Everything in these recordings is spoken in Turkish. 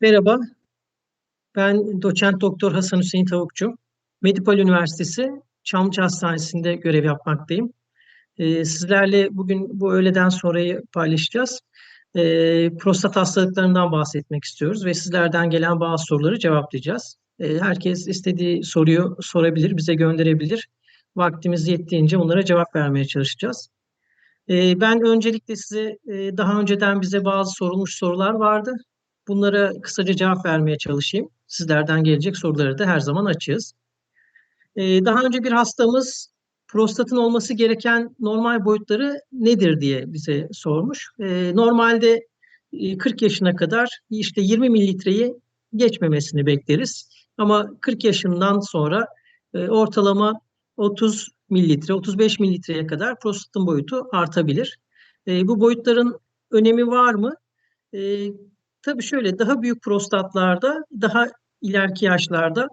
Merhaba, ben doçent doktor Hasan Hüseyin Tavukçu. Medipol Üniversitesi Çamlıca Hastanesi'nde görev yapmaktayım. Ee, sizlerle bugün bu öğleden sonrayı paylaşacağız. Ee, prostat hastalıklarından bahsetmek istiyoruz ve sizlerden gelen bazı soruları cevaplayacağız. Ee, herkes istediği soruyu sorabilir, bize gönderebilir. Vaktimiz yettiğince onlara cevap vermeye çalışacağız. Ben öncelikle size e, daha önceden bize bazı sorulmuş sorular vardı. Bunlara kısaca cevap vermeye çalışayım. Sizlerden gelecek soruları da her zaman açığız. Ee, daha önce bir hastamız prostatın olması gereken normal boyutları nedir diye bize sormuş. Ee, normalde 40 e, yaşına kadar işte 20 mililitreyi geçmemesini bekleriz. Ama 40 yaşından sonra e, ortalama 30 mililitre, 35 mililitreye kadar prostatın boyutu artabilir. E, bu boyutların önemi var mı? Tabii şöyle daha büyük prostatlarda daha ileriki yaşlarda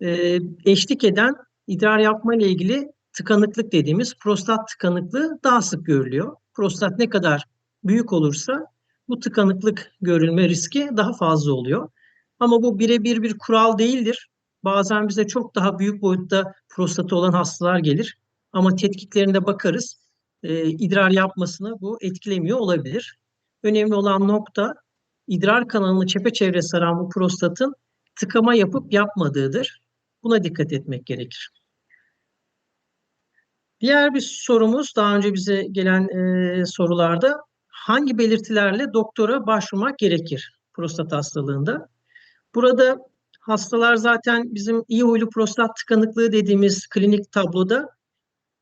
e, eşlik eden idrar yapma ile ilgili tıkanıklık dediğimiz prostat tıkanıklığı daha sık görülüyor. Prostat ne kadar büyük olursa bu tıkanıklık görülme riski daha fazla oluyor. Ama bu birebir bir kural değildir. Bazen bize çok daha büyük boyutta prostatı olan hastalar gelir. Ama tetkiklerinde bakarız. E, idrar yapmasını bu etkilemiyor olabilir. Önemli olan nokta idrar kanalını çepeçevre saran bu prostatın tıkama yapıp yapmadığıdır. Buna dikkat etmek gerekir. Diğer bir sorumuz daha önce bize gelen e, sorularda hangi belirtilerle doktora başvurmak gerekir prostat hastalığında? Burada hastalar zaten bizim iyi huylu prostat tıkanıklığı dediğimiz klinik tabloda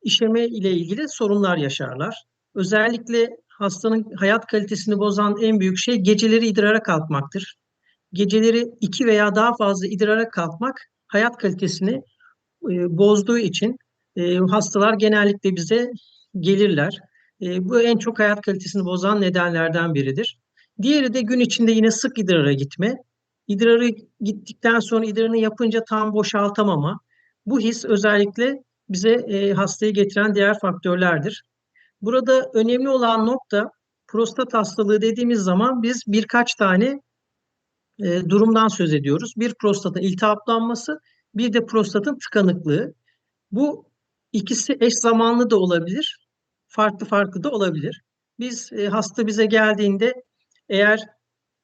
işeme ile ilgili sorunlar yaşarlar. Özellikle hastanın hayat kalitesini bozan en büyük şey geceleri idrara kalkmaktır. Geceleri iki veya daha fazla idrara kalkmak hayat kalitesini e, bozduğu için e, hastalar genellikle bize gelirler. E, bu en çok hayat kalitesini bozan nedenlerden biridir. Diğeri de gün içinde yine sık idrara gitme. İdrarı gittikten sonra idrarını yapınca tam boşaltamama. Bu his özellikle bize e, hastayı getiren diğer faktörlerdir. Burada önemli olan nokta prostat hastalığı dediğimiz zaman biz birkaç tane e, durumdan söz ediyoruz. Bir prostatın iltihaplanması, bir de prostatın tıkanıklığı. Bu ikisi eş zamanlı da olabilir, farklı farklı da olabilir. Biz e, hasta bize geldiğinde eğer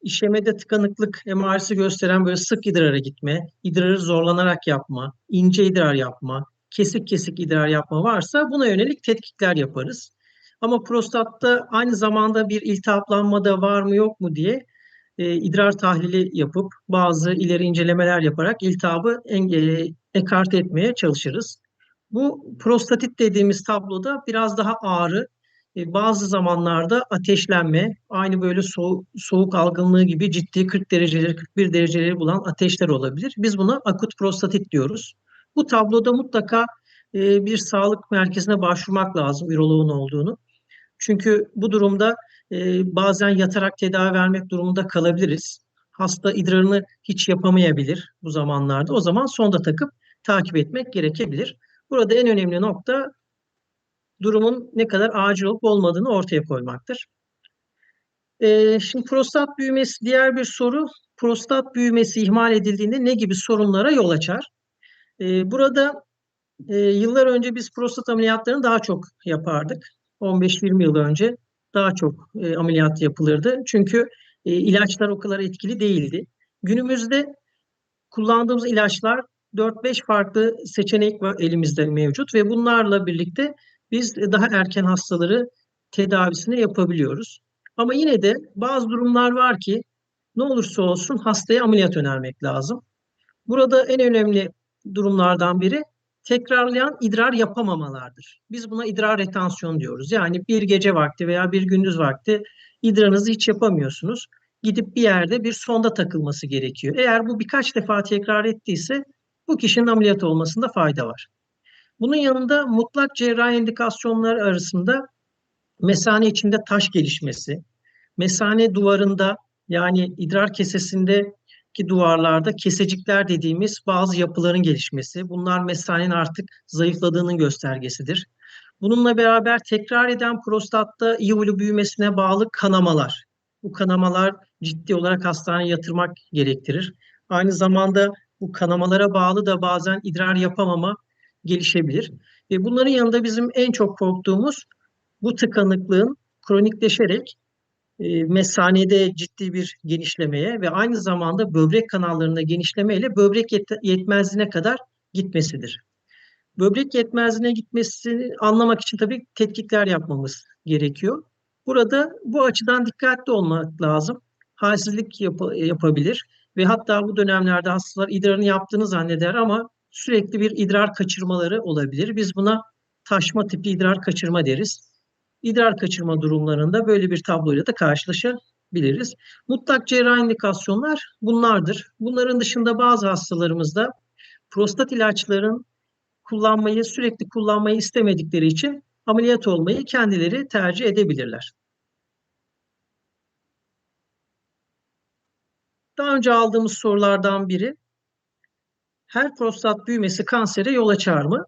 işemede tıkanıklık emaresi gösteren böyle sık idrara gitme, idrarı zorlanarak yapma, ince idrar yapma, kesik kesik idrar yapma varsa buna yönelik tetkikler yaparız. Ama prostatta aynı zamanda bir iltihaplanma da var mı yok mu diye e, idrar tahlili yapıp bazı ileri incelemeler yaparak iltihabı e, ekart etmeye çalışırız. Bu prostatit dediğimiz tabloda biraz daha ağrı, e, bazı zamanlarda ateşlenme, aynı böyle soğuk, soğuk algınlığı gibi ciddi 40 dereceleri, 41 dereceleri bulan ateşler olabilir. Biz buna akut prostatit diyoruz. Bu tabloda mutlaka e, bir sağlık merkezine başvurmak lazım, üroloğun olduğunu. Çünkü bu durumda e, bazen yatarak tedavi vermek durumunda kalabiliriz. Hasta idrarını hiç yapamayabilir bu zamanlarda. O zaman sonda takıp takip etmek gerekebilir. Burada en önemli nokta durumun ne kadar acil olup olmadığını ortaya koymaktır. E, şimdi prostat büyümesi diğer bir soru. Prostat büyümesi ihmal edildiğinde ne gibi sorunlara yol açar? E, burada e, yıllar önce biz prostat ameliyatlarını daha çok yapardık. 15-20 yıl önce daha çok e, ameliyat yapılırdı. Çünkü e, ilaçlar o kadar etkili değildi. Günümüzde kullandığımız ilaçlar 4-5 farklı seçenek var elimizde mevcut ve bunlarla birlikte biz daha erken hastaları tedavisini yapabiliyoruz. Ama yine de bazı durumlar var ki ne olursa olsun hastaya ameliyat önermek lazım. Burada en önemli durumlardan biri tekrarlayan idrar yapamamalardır. Biz buna idrar retansiyon diyoruz. Yani bir gece vakti veya bir gündüz vakti idrarınızı hiç yapamıyorsunuz. Gidip bir yerde bir sonda takılması gerekiyor. Eğer bu birkaç defa tekrar ettiyse bu kişinin ameliyat olmasında fayda var. Bunun yanında mutlak cerrahi indikasyonlar arasında mesane içinde taş gelişmesi, mesane duvarında yani idrar kesesinde ki duvarlarda kesecikler dediğimiz bazı yapıların gelişmesi. Bunlar mesanenin artık zayıfladığının göstergesidir. Bununla beraber tekrar eden prostatta iyi büyümesine bağlı kanamalar. Bu kanamalar ciddi olarak hastaneye yatırmak gerektirir. Aynı zamanda bu kanamalara bağlı da bazen idrar yapamama gelişebilir. Ve bunların yanında bizim en çok korktuğumuz bu tıkanıklığın kronikleşerek e, mesanede ciddi bir genişlemeye ve aynı zamanda böbrek kanallarında genişlemeyle böbrek yet yetmezliğine kadar gitmesidir. Böbrek yetmezliğine gitmesini anlamak için tabii tetkikler yapmamız gerekiyor. Burada bu açıdan dikkatli olmak lazım. Halsizlik yap yapabilir ve hatta bu dönemlerde hastalar idrarını yaptığını zanneder ama sürekli bir idrar kaçırmaları olabilir. Biz buna taşma tipi idrar kaçırma deriz. İdrar kaçırma durumlarında böyle bir tabloyla da karşılaşabiliriz. Mutlak cerrahi indikasyonlar bunlardır. Bunların dışında bazı hastalarımızda prostat ilaçların kullanmayı sürekli kullanmayı istemedikleri için ameliyat olmayı kendileri tercih edebilirler. Daha önce aldığımız sorulardan biri her prostat büyümesi kansere yol açar mı?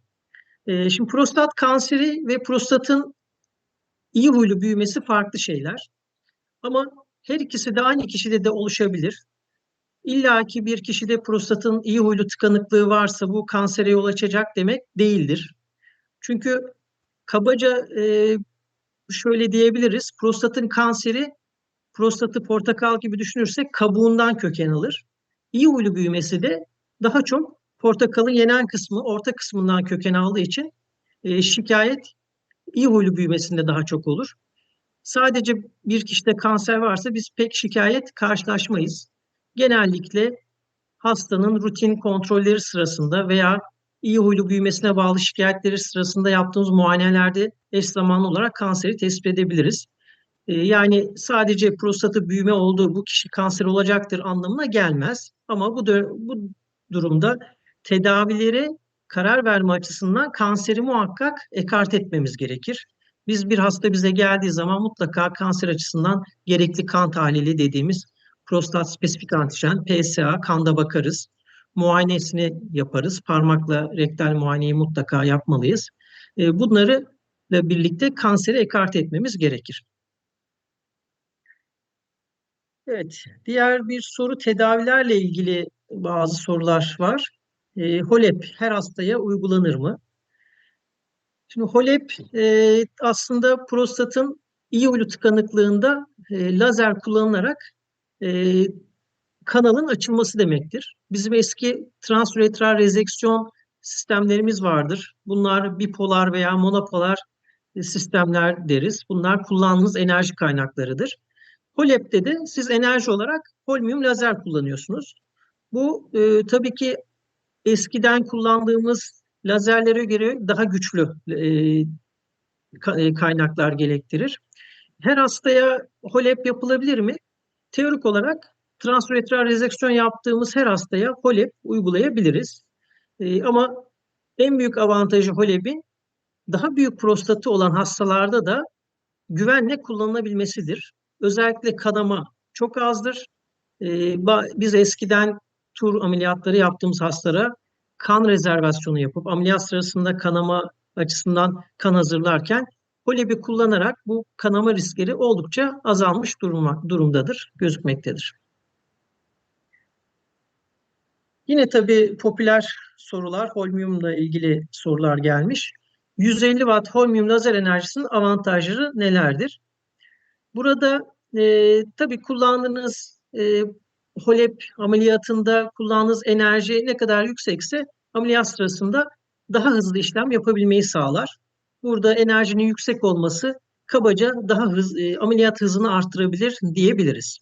Ee, şimdi prostat kanseri ve prostatın iyi huylu büyümesi farklı şeyler. Ama her ikisi de aynı kişide de oluşabilir. İlla ki bir kişide prostatın iyi huylu tıkanıklığı varsa bu kansere yol açacak demek değildir. Çünkü kabaca e, şöyle diyebiliriz. Prostatın kanseri prostatı portakal gibi düşünürsek kabuğundan köken alır. İyi huylu büyümesi de daha çok portakalın yenen kısmı, orta kısmından köken aldığı için e, şikayet iyi huylu büyümesinde daha çok olur. Sadece bir kişide kanser varsa biz pek şikayet karşılaşmayız. Genellikle hastanın rutin kontrolleri sırasında veya iyi huylu büyümesine bağlı şikayetleri sırasında yaptığımız muayenelerde eş zamanlı olarak kanseri tespit edebiliriz. Ee, yani sadece prostatı büyüme olduğu bu kişi kanser olacaktır anlamına gelmez. Ama bu, bu durumda tedavileri karar verme açısından kanseri muhakkak ekart etmemiz gerekir. Biz bir hasta bize geldiği zaman mutlaka kanser açısından gerekli kan tahlili dediğimiz prostat spesifik antijen, PSA, kanda bakarız. Muayenesini yaparız. Parmakla rektal muayeneyi mutlaka yapmalıyız. E, bunları ile birlikte kanseri ekart etmemiz gerekir. Evet, diğer bir soru tedavilerle ilgili bazı sorular var. E, HOLEP her hastaya uygulanır mı? Şimdi HOLEP e, aslında prostatın iyi huylu tıkanıklığında e, lazer kullanılarak e, kanalın açılması demektir. Bizim eski transuretral rezeksiyon sistemlerimiz vardır. Bunlar bipolar veya monopolar sistemler deriz. Bunlar kullandığınız enerji kaynaklarıdır. HOLEP'te de siz enerji olarak holmium lazer kullanıyorsunuz. Bu e, tabii ki eskiden kullandığımız lazerlere göre daha güçlü e, e, kaynaklar gerektirir. Her hastaya HOLEP yapılabilir mi? Teorik olarak transuretral rezeksiyon yaptığımız her hastaya HOLEP uygulayabiliriz. E, ama en büyük avantajı HOLEP'in daha büyük prostatı olan hastalarda da güvenle kullanılabilmesidir. Özellikle kanama çok azdır. E, biz eskiden tur ameliyatları yaptığımız hastalara kan rezervasyonu yapıp ameliyat sırasında kanama açısından kan hazırlarken Holebi kullanarak bu kanama riskleri oldukça azalmış duruma, durumdadır, gözükmektedir. Yine tabii popüler sorular, holmiumla ilgili sorular gelmiş. 150 watt holmium lazer enerjisinin avantajları nelerdir? Burada e, tabii kullandığınız e, HOLEP ameliyatında kullandığınız enerji ne kadar yüksekse ameliyat sırasında daha hızlı işlem yapabilmeyi sağlar. Burada enerjinin yüksek olması kabaca daha hız, e, ameliyat hızını arttırabilir diyebiliriz.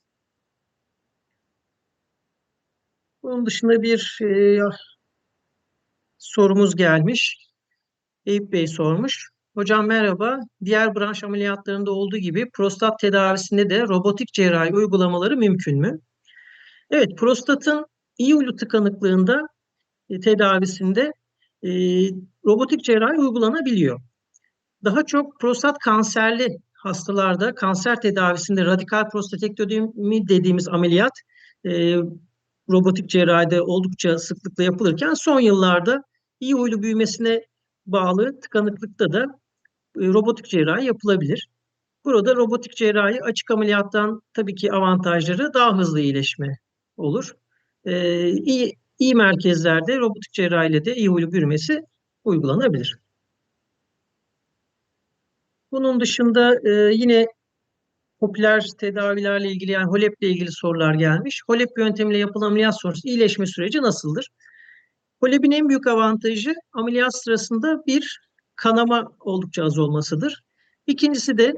Bunun dışında bir e, sorumuz gelmiş. Eyüp Bey sormuş. Hocam merhaba. Diğer branş ameliyatlarında olduğu gibi prostat tedavisinde de robotik cerrahi uygulamaları mümkün mü? Evet, prostatın iyi uylu tıkanıklığında e, tedavisinde e, robotik cerrahi uygulanabiliyor. Daha çok prostat kanserli hastalarda kanser tedavisinde radikal prostatektomi dediğimiz ameliyat e, robotik cerrahide oldukça sıklıkla yapılırken son yıllarda iyi huylu büyümesine bağlı tıkanıklıkta da e, robotik cerrahi yapılabilir. Burada robotik cerrahi açık ameliyattan tabii ki avantajları daha hızlı iyileşme olur. Ee, iyi, iyi merkezlerde robotik cerrahiyle de iyi huylu bürümesi uygulanabilir. Bunun dışında e, yine popüler tedavilerle ilgili yani HOLEP ile ilgili sorular gelmiş. HOLEP yöntemiyle yapılan ameliyat sonrası iyileşme süreci nasıldır? HOLEP'in en büyük avantajı ameliyat sırasında bir kanama oldukça az olmasıdır. İkincisi de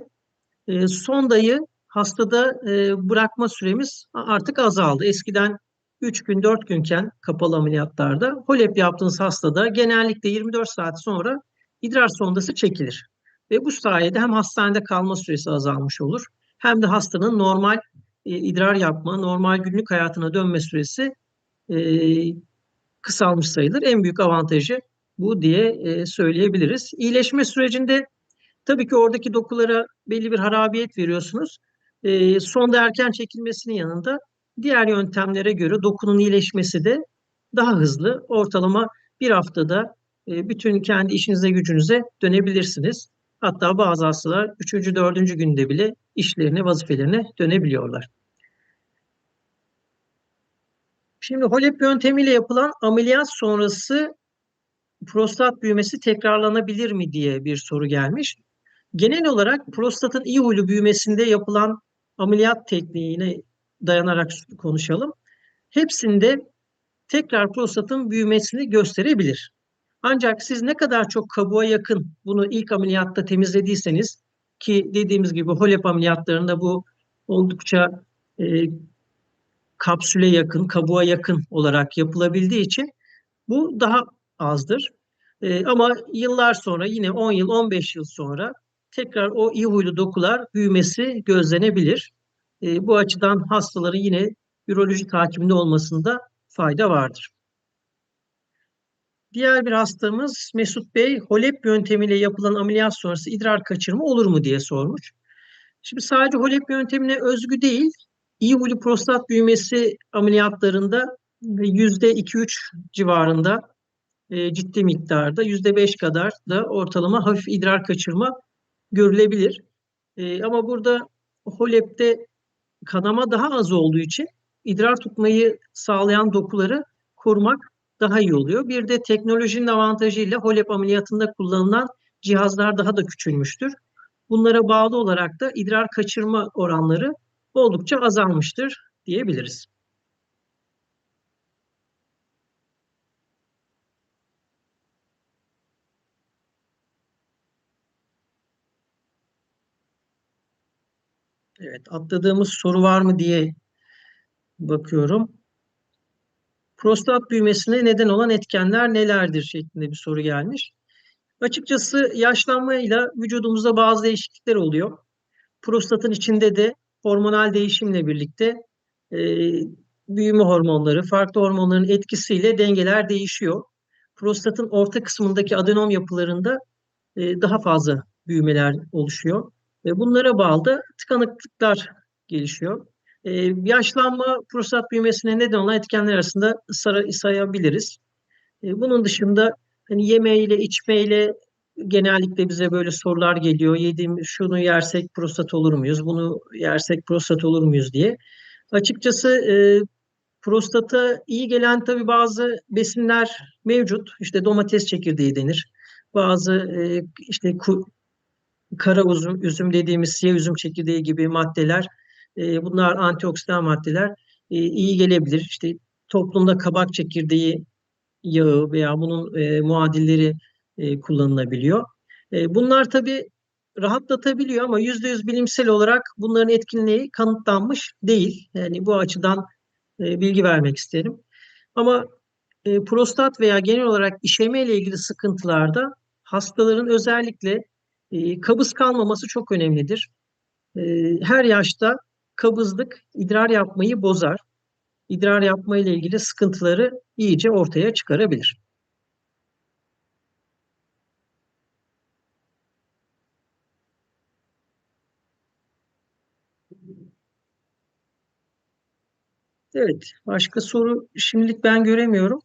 e, sondayı hastada e, bırakma süremiz artık azaldı. Eskiden 3 gün 4 günken kapalı ameliyatlarda HOLEP yaptığınız hastada genellikle 24 saat sonra idrar sondası çekilir. Ve bu sayede hem hastanede kalma süresi azalmış olur hem de hastanın normal e, idrar yapma, normal günlük hayatına dönme süresi e, kısalmış sayılır. En büyük avantajı bu diye e, söyleyebiliriz. İyileşme sürecinde tabii ki oradaki dokulara belli bir harabiyet veriyorsunuz. E, sonda erken çekilmesinin yanında diğer yöntemlere göre dokunun iyileşmesi de daha hızlı. Ortalama bir haftada e, bütün kendi işinize gücünüze dönebilirsiniz. Hatta bazı hastalar 3. 4. günde bile işlerine, vazifelerine dönebiliyorlar. Şimdi HOLEP yöntemiyle yapılan ameliyat sonrası prostat büyümesi tekrarlanabilir mi diye bir soru gelmiş. Genel olarak prostatın iyi huylu büyümesinde yapılan ameliyat tekniğine dayanarak konuşalım. Hepsinde tekrar prostatın büyümesini gösterebilir. Ancak siz ne kadar çok kabuğa yakın bunu ilk ameliyatta temizlediyseniz ki dediğimiz gibi HOLEP ameliyatlarında bu oldukça e, kapsüle yakın, kabuğa yakın olarak yapılabildiği için bu daha azdır. E, ama yıllar sonra yine 10 yıl, 15 yıl sonra tekrar o iyi huylu dokular büyümesi gözlenebilir. E, bu açıdan hastaların yine üroloji takibinde olmasında fayda vardır. Diğer bir hastamız Mesut Bey, HOLEP yöntemiyle yapılan ameliyat sonrası idrar kaçırma olur mu diye sormuş. Şimdi sadece HOLEP yöntemine özgü değil, iyi huylu prostat büyümesi ameliyatlarında %2-3 civarında e, ciddi miktarda, %5 kadar da ortalama hafif idrar kaçırma görülebilir. E, ama burada HOLEP'te kanama daha az olduğu için idrar tutmayı sağlayan dokuları korumak daha iyi oluyor. Bir de teknolojinin avantajıyla HOLEP ameliyatında kullanılan cihazlar daha da küçülmüştür. Bunlara bağlı olarak da idrar kaçırma oranları oldukça azalmıştır diyebiliriz. Evet, atladığımız soru var mı diye bakıyorum. Prostat büyümesine neden olan etkenler nelerdir şeklinde bir soru gelmiş. Açıkçası yaşlanmayla vücudumuzda bazı değişiklikler oluyor. Prostatın içinde de hormonal değişimle birlikte e, büyüme hormonları, farklı hormonların etkisiyle dengeler değişiyor. Prostatın orta kısmındaki adenom yapılarında e, daha fazla büyümeler oluşuyor. Ve bunlara bağlı da tıkanıklıklar gelişiyor. Ee, yaşlanma prostat büyümesine neden olan etkenler arasında sayabiliriz. Ee, bunun dışında hani yemeğiyle, içmeyle genellikle bize böyle sorular geliyor. Yediğim şunu yersek prostat olur muyuz? Bunu yersek prostat olur muyuz diye. Açıkçası e, prostata iyi gelen tabii bazı besinler mevcut. İşte domates çekirdeği denir. Bazı e, işte ku, kara üzüm, üzüm dediğimiz siyah üzüm çekirdeği gibi maddeler e, bunlar antioksidan maddeler e, iyi gelebilir. İşte toplumda kabak çekirdeği yağı veya bunun e, muadilleri e, kullanılabiliyor. E, bunlar tabii rahatlatabiliyor ama yüzde yüz bilimsel olarak bunların etkinliği kanıtlanmış değil. Yani bu açıdan e, bilgi vermek isterim. Ama e, prostat veya genel olarak işeme ile ilgili sıkıntılarda hastaların özellikle e, kabız kalmaması çok önemlidir. E, her yaşta kabızlık idrar yapmayı bozar. İdrar yapma ile ilgili sıkıntıları iyice ortaya çıkarabilir. Evet, başka soru şimdilik ben göremiyorum.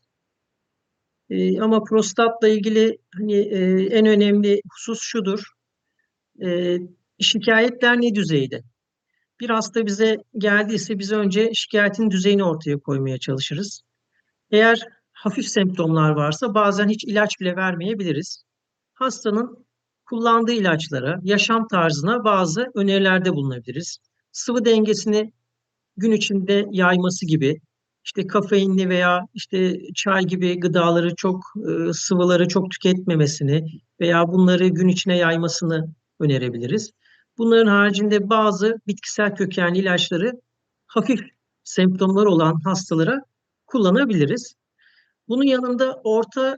Ee, ama prostatla ilgili hani e, en önemli husus şudur. E, şikayetler ne düzeyde? Bir hasta bize geldiyse biz önce şikayetin düzeyini ortaya koymaya çalışırız. Eğer hafif semptomlar varsa bazen hiç ilaç bile vermeyebiliriz. Hastanın kullandığı ilaçlara, yaşam tarzına bazı önerilerde bulunabiliriz. Sıvı dengesini gün içinde yayması gibi, işte kafeinli veya işte çay gibi gıdaları çok e, sıvıları çok tüketmemesini veya bunları gün içine yaymasını önerebiliriz. Bunların haricinde bazı bitkisel kökenli ilaçları hafif semptomlar olan hastalara kullanabiliriz. Bunun yanında orta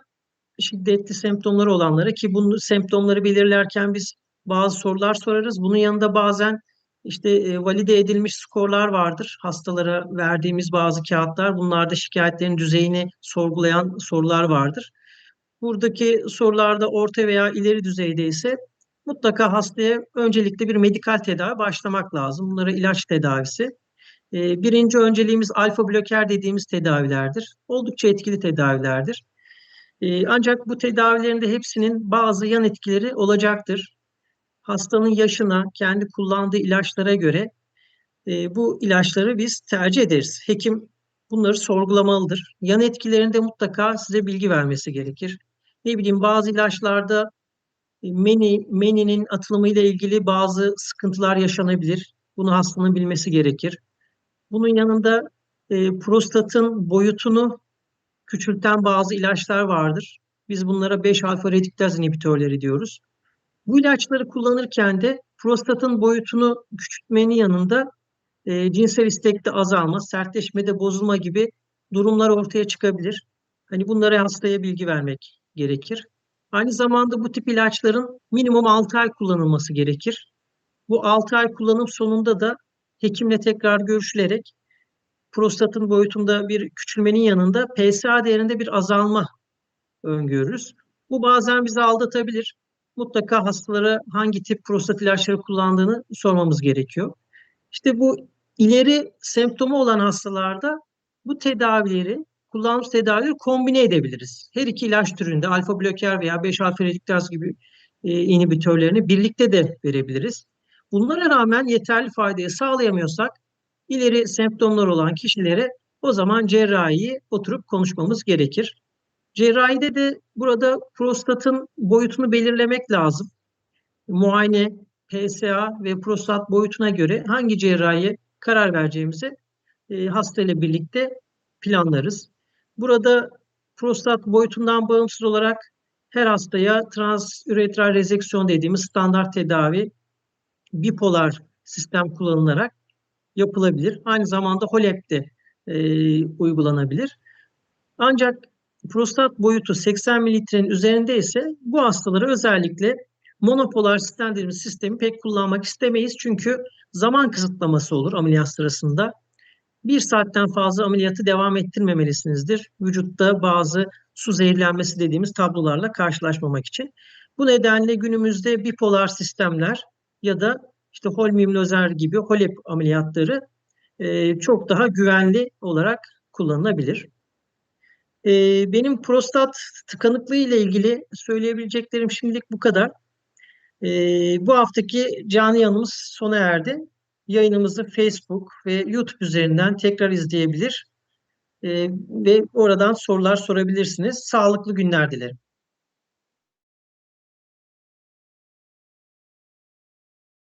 şiddetli semptomları olanlara ki bunu semptomları belirlerken biz bazı sorular sorarız. Bunun yanında bazen işte e, valide edilmiş skorlar vardır. Hastalara verdiğimiz bazı kağıtlar. Bunlarda şikayetlerin düzeyini sorgulayan sorular vardır. Buradaki sorularda orta veya ileri düzeyde ise mutlaka hastaya öncelikle bir medikal tedavi başlamak lazım. Bunlara ilaç tedavisi. E, birinci önceliğimiz alfa bloker dediğimiz tedavilerdir. Oldukça etkili tedavilerdir. E, ancak bu tedavilerin de hepsinin bazı yan etkileri olacaktır. Hastanın yaşına, kendi kullandığı ilaçlara göre e, bu ilaçları biz tercih ederiz. Hekim bunları sorgulamalıdır. Yan etkilerinde mutlaka size bilgi vermesi gerekir. Ne bileyim bazı ilaçlarda meni, meninin atılımı ile ilgili bazı sıkıntılar yaşanabilir. Bunu hastanın bilmesi gerekir. Bunun yanında e, prostatın boyutunu küçülten bazı ilaçlar vardır. Biz bunlara 5 alfa rediktaz inhibitörleri diyoruz. Bu ilaçları kullanırken de prostatın boyutunu küçültmenin yanında e, cinsel istekte azalma, sertleşmede bozulma gibi durumlar ortaya çıkabilir. Hani bunlara hastaya bilgi vermek gerekir. Aynı zamanda bu tip ilaçların minimum 6 ay kullanılması gerekir. Bu 6 ay kullanım sonunda da hekimle tekrar görüşülerek prostatın boyutunda bir küçülmenin yanında PSA değerinde bir azalma öngörürüz. Bu bazen bizi aldatabilir. Mutlaka hastalara hangi tip prostat ilaçları kullandığını sormamız gerekiyor. İşte bu ileri semptomu olan hastalarda bu tedavileri, kullandığımız tedavileri kombine edebiliriz. Her iki ilaç türünde alfa bloker veya 5 alfa rediktaz gibi e, inhibitörlerini birlikte de verebiliriz. Bunlara rağmen yeterli faydayı sağlayamıyorsak ileri semptomlar olan kişilere o zaman cerrahiyi oturup konuşmamız gerekir. Cerrahide de burada prostatın boyutunu belirlemek lazım. Muayene, PSA ve prostat boyutuna göre hangi cerrahiye karar vereceğimizi e, hasta ile birlikte planlarız. Burada prostat boyutundan bağımsız olarak her hastaya transüretral rezeksiyon dediğimiz standart tedavi bipolar sistem kullanılarak yapılabilir. Aynı zamanda HOLEP de e, uygulanabilir. Ancak prostat boyutu 80 mililitrenin üzerinde ise bu hastalara özellikle monopolar dediğimiz sistemi pek kullanmak istemeyiz. Çünkü zaman kısıtlaması olur ameliyat sırasında. Bir saatten fazla ameliyatı devam ettirmemelisinizdir. Vücutta bazı su zehirlenmesi dediğimiz tablolarla karşılaşmamak için. Bu nedenle günümüzde bipolar sistemler ya da işte holmimlozer gibi HOLEP ameliyatları e, çok daha güvenli olarak kullanılabilir. E, benim prostat tıkanıklığı ile ilgili söyleyebileceklerim şimdilik bu kadar. E, bu haftaki canlı yanımız sona erdi. Yayınımızı Facebook ve YouTube üzerinden tekrar izleyebilir e, ve oradan sorular sorabilirsiniz. Sağlıklı günler dilerim.